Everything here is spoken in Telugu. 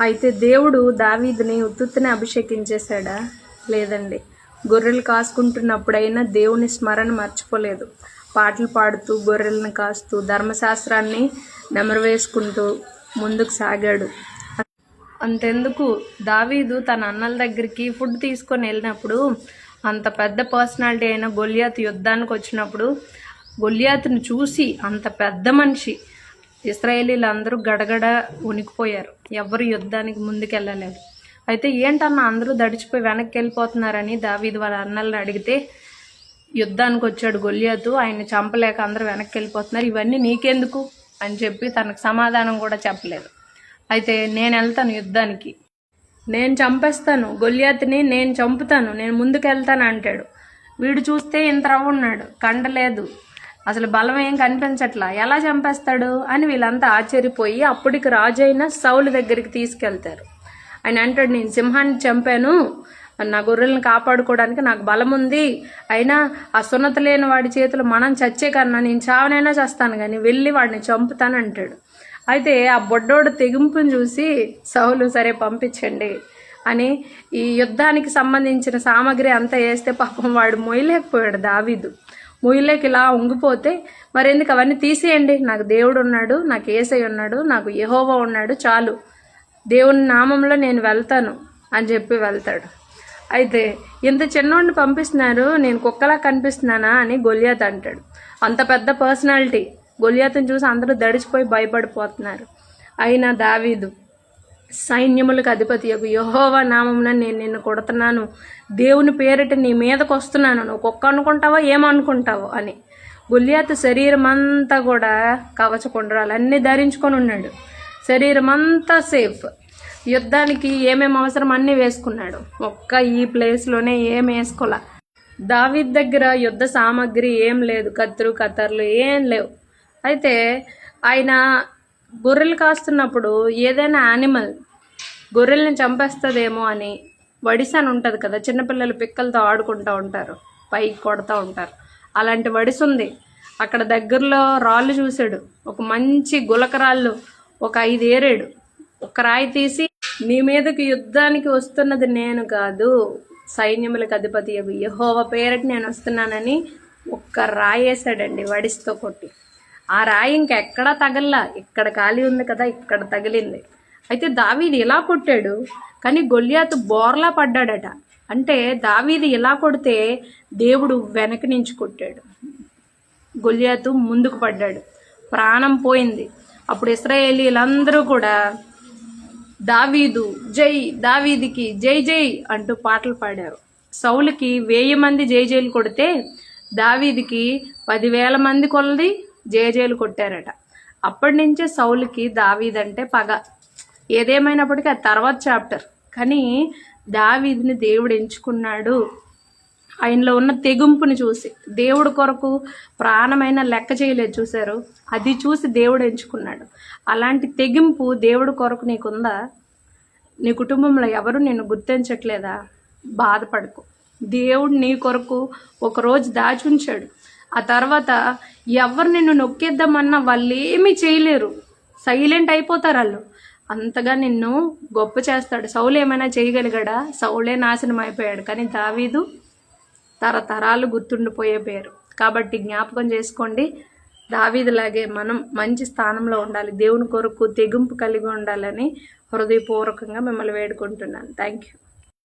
అయితే దేవుడు దావీదిని ఉత్తుత్తిని అభిషేకించేశాడా? లేదండి. గొర్రెలు కాసుకుంటున్నప్పుడైనా దేవుని స్మరణ మర్చిపోలేదు. పాటలు పాడుతూ గొర్రెలను కాస్తూ ధర్మశాస్త్రాన్ని నెమరవేసుకుంటూ ముందుకు సాగాడు. అంతెందుకు? దావీదు తన అన్నల దగ్గరికి ఫుడ్ తీసుకొని వెళ్ళినప్పుడు అంత పెద్ద పర్సనాలిటీ అయిన గొలియాత్ యుద్ధానికి వచ్చినప్పుడు గొలియాత్ను చూసి అంత పెద్ద మనిషి ఇస్రాయేలీలు అందరూ గడగడ ఉనికిపోయారు ఎవరు యుద్ధానికి ముందుకెళ్ళలేదు. అయితే ఏంటన్నా అందరూ దడిచిపోయి వెనక్కి వెళ్ళిపోతున్నారని దావీదు వాళ్ళ అన్నల్ని అడిగితే యుద్ధానికి వచ్చాడు గొలియాతు ఆయన చంపలేక అందరూ వెనక్కి వెళ్ళిపోతున్నారు ఇవన్నీ నీకెందుకు? అని చెప్పి తనకు సమాధానం కూడా చెప్పలేదు. అయితే నేను వెళ్తాను యుద్ధానికి. నేను చంపేస్తాను. గొలియాతిని నేను చంపుతాను. నేను ముందుకు వెళ్తాను అంటాడు. వీడు చూస్తే ఇంత రవ్వున్నాడు కండలేదు అసలు బలం ఏం కనిపించట్లా? ఎలా చంపేస్తాడు? అని వీళ్ళంతా ఆశ్చర్యపోయి అప్పటికి రాజు అయిన సౌలు దగ్గరికి తీసుకెళ్తారు. ఆయన అంటాడు నేను సింహాన్ని చంపాను. నా గొర్రెలను కాపాడుకోవడానికి నాకు బలం ఉంది. అయినా ఆ సున్నత లేని వాడి చేతులు మనం చచ్చే కన్నా నేను చావనైనా చేస్తాను కానీ వెళ్ళి వాడిని చంపుతాను అంటాడు. అయితే ఆ బొడ్డోడు తెగింపును చూసి సౌలు సరే పంపించండి అని ఈ యుద్ధానికి సంబంధించిన సామాగ్రి అంతా వేస్తే పాపం వాడు మొయ్యలేకపోయాడు దావీదు. మొయ్యలేకి ఇలా ఉంగిపోతే మరి ఎందుకు అవన్నీ తీసేయండి? నాకు దేవుడు ఉన్నాడు నాకు ఏసై ఉన్నాడు నాకు యహోవా ఉన్నాడు చాలు. దేవుని నామంలో నేను వెళ్తాను అని చెప్పి వెళ్తాడు. అయితే ఇంత చిన్నోడిని పంపిస్తున్నారు నేను కుక్కలా కనిపిస్తున్నానా అని గొలియాత్ అంటాడు. అంత పెద్ద పర్సనాలిటీ. గొలియాతను చూసి అందరూ దడిచిపోయి భయపడిపోతున్నారు. అయినా దావీదు సైన్యములకు అధిపతి యొక్క యహోవా నామమున నేను నిన్ను కొడుతున్నాను. దేవుని పేరిట నీ మీదకు వస్తున్నాను. నువ్వు కుక్క అనుకుంటావో? ఏమనుకుంటావో అని. గుల్యాత్ శరీరం అంతా కూడా కవచ కుండరాలు అన్నీ ధరించుకొని ఉన్నాడు. శరీరం అంతా సేఫ్. యుద్ధానికి ఏమేమి అవసరం అన్నీ వేసుకున్నాడు. ఒక్క ఈ ప్లేస్లోనే ఏం వేసుకోలే. దావి దగ్గర యుద్ధ సామాగ్రి ఏం లేదు. కత్తులు కత్తర్లు ఏం లేవు. అయితే ఆయన గొర్రెలు కాస్తున్నప్పుడు ఏదైనా యానిమల్ గొర్రెల్ని చంపేస్తుందేమో అని వడిసని ఉంటుంది కదా చిన్నపిల్లలు పిక్కలతో ఆడుకుంటూ ఉంటారు పైకి కొడతా ఉంటారు. అలాంటి వడిసుంది అక్కడ దగ్గరలో రాళ్ళు చూశాడు ఒక మంచి గులకరాళ్ళు ఒక ఐదు ఏరేడు. ఒక రాయి తీసి నీ మీదకి యుద్ధానికి వస్తున్నది నేను కాదు సైన్యములకు అధిపతి యహోవ పేరటి నేను వస్తున్నానని ఒక్క రాయి వేసాడండి వడిస్తో కొట్టి. ఆ రాయి ఇంకెక్కడా తగల్లా. ఇక్కడ ఖాళీ ఉంది కదా ఇక్కడ తగిలింది. అయితే దావీది ఇలా కొట్టాడు కానీ గొల్యాతు బోర్లా పడ్డాడట. అంటే దావీది ఇలా కొడితే దేవుడు వెనక నుంచి కొట్టాడు. గొల్యాతు ముందుకు పడ్డాడు. ప్రాణం పోయింది. అప్పుడు ఇస్రాయేలీలందరూ కూడా దావీదు జై దావీదికి జై జై అంటూ పాటలు పాడారు. సౌలుకి వెయ్యి మంది జై జైలు కొడితే దావీదికి పదివేల మంది కొలది జేజేలు కొట్టారట. అప్పటి నుంచే సౌలుకి దావీదంటే పగ. ఏదేమైనప్పటికీ ఆ తర్వాత చాప్టర్. కానీ దావీదిని దేవుడు ఎంచుకున్నాడు. ఆయనలో ఉన్న తెగింపుని చూసి. దేవుడు కొరకు ప్రాణమైన లెక్క చేయలేదు చూశారు. అది చూసి దేవుడు ఎంచుకున్నాడు. అలాంటి తెగింపు దేవుడు కొరకు నీకుందా? నీ కుటుంబంలో ఎవరు నిన్ను గుర్తించట్లేదా? బాధపడకు. దేవుడు నీ కొరకు ఒకరోజు దాచి ఉంచాడు. ఆ తర్వాత ఎవరు నిన్ను నొక్కేద్దామన్నా వాళ్ళు ఏమీ చేయలేరు. సైలెంట్ అయిపోతారు వాళ్ళు. అంతగా నిన్ను గొప్ప చేస్తాడు. సౌలు ఏమైనా చేయగలిగాడా? సౌలే నాశనం అయిపోయాడు. కానీ దావీదు తరతరాలు గుర్తుండిపోయే పేరు. కాబట్టి జ్ఞాపకం చేసుకోండి. దావీదులాగే మనం మంచి స్థానంలో ఉండాలి. దేవుని కొరకు తెగింపు కలిగి ఉండాలని హృదయపూర్వకంగా మిమ్మల్ని వేడుకుంటున్నాను. Thank you